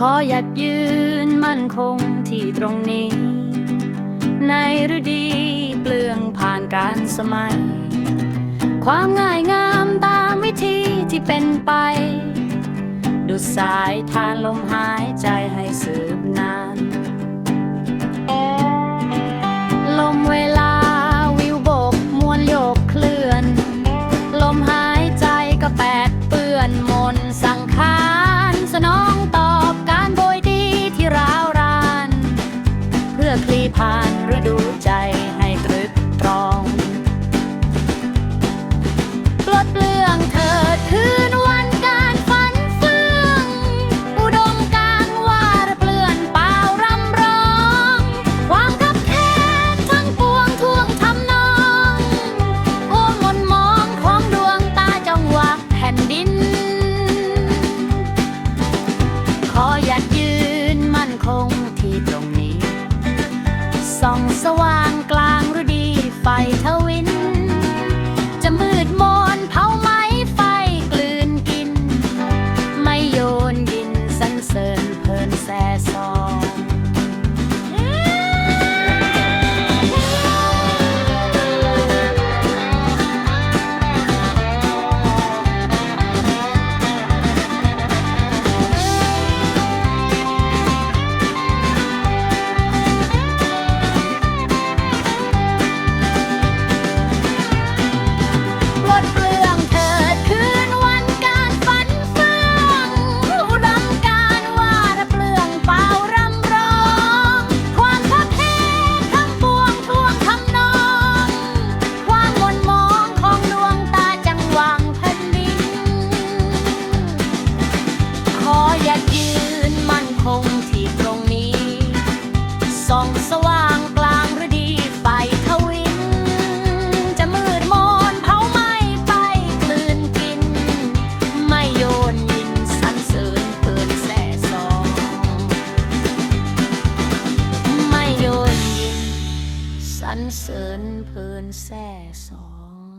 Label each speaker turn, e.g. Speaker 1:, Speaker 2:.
Speaker 1: ขอหยัดยืนมั่นคงที่ตรงนี้ ในฤดีเปลืองผ่านการสมัย ความง่ายงามตามวิธีที่เป็นไป ดูสายทานลมหาย ส่องสว่างกลางฤดีไฟทวิน จะมืดมน ส่องสว่างกลางฤดีไฟทวิน จะมืดมนเผาไหม้ไปกลืนกิน ไม่โยนยินสันเสริญเปิดแสซอง ไม่โยนยินสันเสริญเพินแส่สอง